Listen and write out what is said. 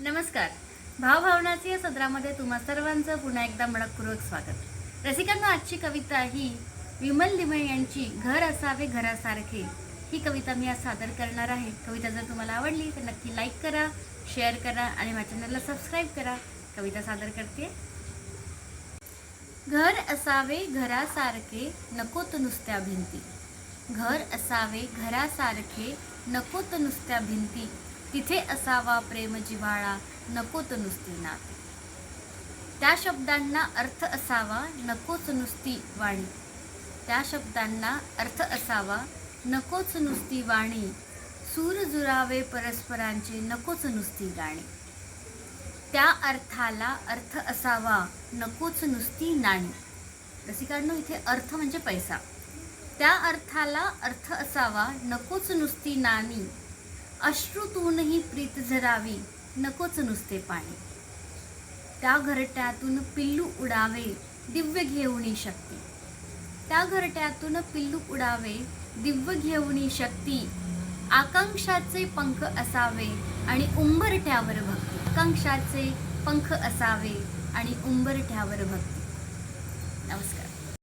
नमस्कार. भावभावनाचे या सदरामध्ये तुम्हा सर्वांचं पुन्हा एकदा मनपूर्वक स्वागत. रसिकांना आजची कविता ही विमल लिमये यांची घर असावे घरासारखे. ही कविता मी आज सादर करणार आहे. कविता जर तुम्हाला आवडली तर नक्की लाईक करा शेअर करा आणि माझ्या चॅनलला सबस्क्राईब करा. कविता सादर करते. घर असावे घरासारखे नकोत नुसत्या भिंती. घर असावे घरासारखे नकोत नुसत्या भिंती. तिथे असावा प्रेम जिव्हाळा नकोच नुसती नाते. त्या शब्दांना अर्थ असावा नकोच नुसती वाणी. त्या शब्दांना अर्थ असावा नकोच नुसती वाणी. सूर जुरावे परस्परांचे नकोच नुसती गाणी. त्या अर्थाला अर्थ असावा नकोच नुसती नाणी. रसिकांनो इथे अर्थ म्हणजे पैसा. त्या अर्थाला अर्थ असावा नकोच नुसती नाणी. अश्रूतूनही प्रीत झरावी नकोच नुसते पाणी. त्या घरट्यातून पिल्लू उडावे दिव्य घेऊनी शक्ती. त्या घरट्यातून पिल्लू उडावे दिव्य घेऊनी शक्ती. आकांक्षाचे पंख असावे आणि उंबरठ्यावर भक्ती. आकांक्षाचे पंख असावे आणि उंबरठ्यावर भक्ती. नमस्कार.